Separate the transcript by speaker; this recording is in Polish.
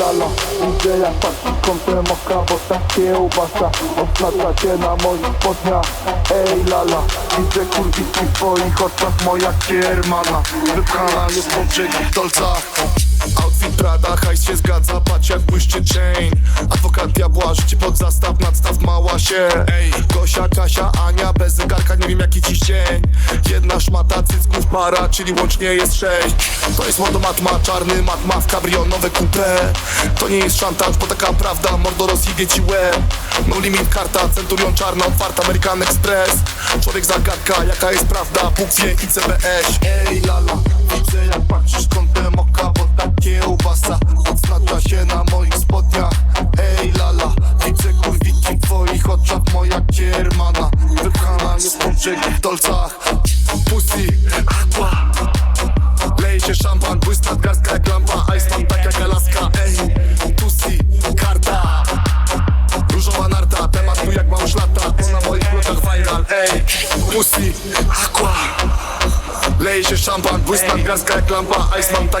Speaker 1: lala jak patrzy kątem oka, bo ta kiełbasa Oznacza cię na moich spodniach Ej lala, widzę kurwiki w twoich oczach Moja kiermana, wypchana jest po brzegich dolcach.
Speaker 2: Outfit Prada, hajs się zgadza, jak błyszczy chain Adwokat diabła, rzuci pod zastaw, nadstaw mała się. Ej, Gosia, Kasia, Ania, bez zegarka, nie wiem jaki dziś dzień. Jedna szmata, cycków para, czyli łącznie jest sześć. To jest modomatma, czarny matma w cabrio, nowe coupe To nie jest szantaż, bo taka prawda, mordo rozjebie ci łeb. No limit karta, centurion czarna, otwarta, American Express. Człowiek zagadka, jaka jest prawda, Bóg wie i CBS Ej lala, jest brzegi w dolcach. Pussy, aqua. Leje się szampan, błysk nadgarstka jak lampa. Iceman tak jak Alaska, ej. Pussy, karta. Różowa narta, temat tu jak masz lata To na moich blokach viral, ej. Pussy, aqua. Leje się szampan, błysk nadgarstka jak lampa. Iceman tak